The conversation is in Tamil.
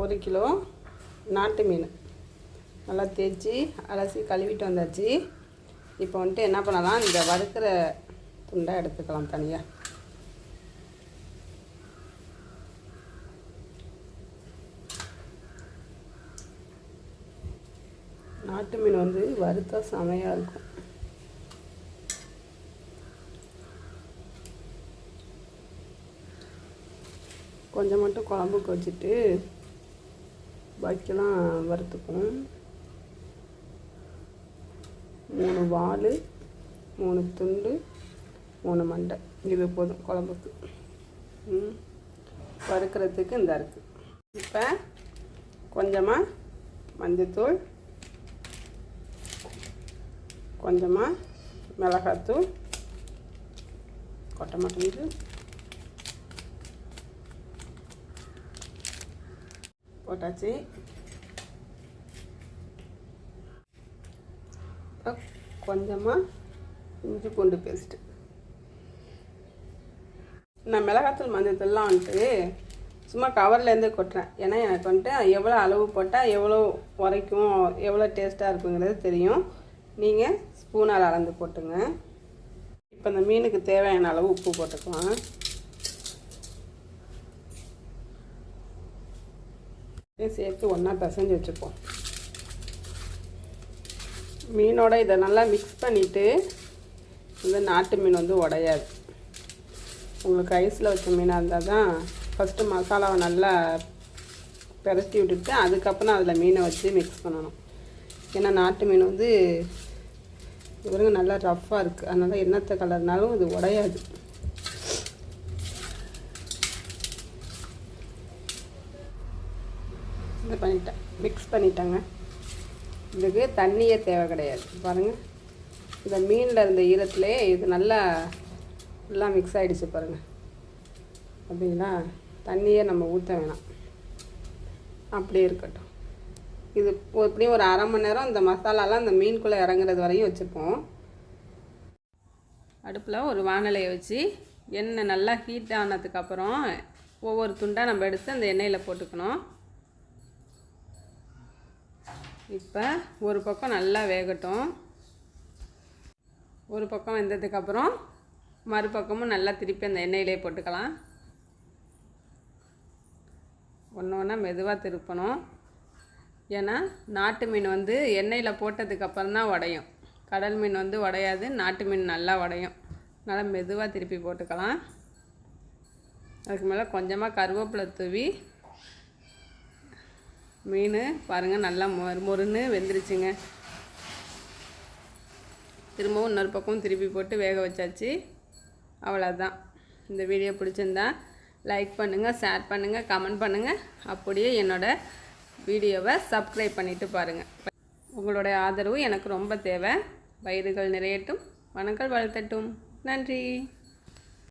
ஒரு கிலோ நாட்டு மீன். நல்லா தேய்ச்சி அலசி கழுவிட்டு வந்தாச்சு. இப்போ வந்துட்டு என்ன பண்ணலாம்? இந்த வறுக்கிற துண்டை எடுத்துக்கலாம் தனியாக நாட்டு மீன் வந்து வறுத்தா செமையாக இருக்கும். கொஞ்சம் மட்டும் குழம்புக்கு வச்சுட்டு பாக்கியெல்லாம் வறுத்துக்கும் மூணு வால் மூணு துண்டு மூணு மண்டை. இது போதும் குழம்புக்கு. ம். வறுக்கிறதுக்கு இந்த இருக்குது இப்போ கொஞ்சமாக மஞ்சத்தூள் கொஞ்சமாக மிளகாத்தூள் கொட்ட மாட்டேங்குது போட்டாச்சு. இப்போ கொஞ்சமாக இஞ்சி பூண்டு பேஸ்ட்டு. நான் மிளகாத்தூள் மஞ்சத்தூள்லாம் வந்துட்டு சும்மா கவர்லேருந்து கொட்டுறேன். ஏன்னா எனக்கு வந்துட்டு எவ்வளோ அளவு போட்டால் எவ்வளோ உரைக்கும் எவ்வளோ டேஸ்ட்டாக இருக்குங்கிறது தெரியும். நீங்கள் ஸ்பூனால் அளந்து போட்டுங்க. இப்போ இந்த மீனுக்கு தேவையான அளவு உப்பு போட்டுக்கலாம். சேர்த்து ஒன்றா பிசைஞ்சு வச்சுப்போம். மீனோட இதை நல்லா மிக்ஸ் பண்ணிவிட்டு இந்த நாட்டு மீன் வந்து உடையாது. உங்களுக்கு ஐஸில் வச்ச மீனாக இருந்தால் தான் ஃபஸ்ட்டு மசாலாவை நல்லா பிரட்டி விட்டுட்டு அதுக்கப்புறம் அதில் மீனை வச்சு மிக்ஸ் பண்ணணும். ஏன்னா நாட்டு மீன் வந்து இவருங்க நல்லா ரஃப்பாக இருக்குது அதனால் என்னத்தை கலர்னாலும் இது உடையாது. இது பண்ணிட்டேன். மிக்ஸ் பண்ணிட்டேங்க. இதுக்கு தண்ணியே தேவை கிடையாது. பாருங்கள் இந்த மீனில் இருந்த ஈரத்துலேயே இது நல்லா எல்லாம் மிக்ஸ் ஆகிடுச்சு பாருங்கள் அப்படிங்களா தண்ணியே நம்ம ஊற்ற வேணாம். அப்படியே இருக்கட்டும். இது எப்படியும் ஒரு அரை மணி நேரம் இந்த மசாலாலாம் இந்த மீனுக்குள்ளே இறங்குறது வரையும் வச்சுப்போம். அடுப்பில் ஒரு வானலையை வச்சு எண்ணெய் நல்லா ஹீட் ஆனதுக்கப்புறம் ஒவ்வொரு துண்டாக நம்ம எடுத்து அந்த எண்ணெயில் போட்டுக்கணும். இப்போ ஒரு பக்கம் நல்லா வேகட்டும். ஒரு பக்கம் வெந்ததுக்கப்புறம் மறுபக்கமும் நல்லா திருப்பி அந்த எண்ணெயிலே போட்டுக்கலாம். ஒன்று ஒன்றா மெதுவாக திருப்பணும். ஏன்னா நாட்டு மீன் வந்து எண்ணெயில் போட்டதுக்கப்புறம் தான் உடையும் கடல் மீன் வந்து உடையாது நாட்டு மீன் நல்லா உடையும் அதனால் மெதுவாக திருப்பி போட்டுக்கலாம். அதுக்கு மேலே கொஞ்சமாக கருவேப்பிலை தூவி மீன் பாருங்கள் நல்லா மொறு மொறுன்னு வெந்துருச்சுங்க. திரும்பவும் இன்னொரு பக்கமும் திருப்பி போட்டு வேக வச்சாச்சு. அவ்வளோதான் இந்த வீடியோ பிடிச்சிருந்தா லைக் பண்ணுங்கள் ஷேர் பண்ணுங்கள் கமெண்ட் பண்ணுங்கள் அப்படியே என்னோடய வீடியோவை சப்ஸ்கிரைப் பண்ணிவிட்டு பாருங்கள் உங்களுடைய ஆதரவு எனக்கு ரொம்ப தேவை. வயிறுகள் நிறையட்டும். வணங்கள் வளர்த்தட்டும். நன்றி.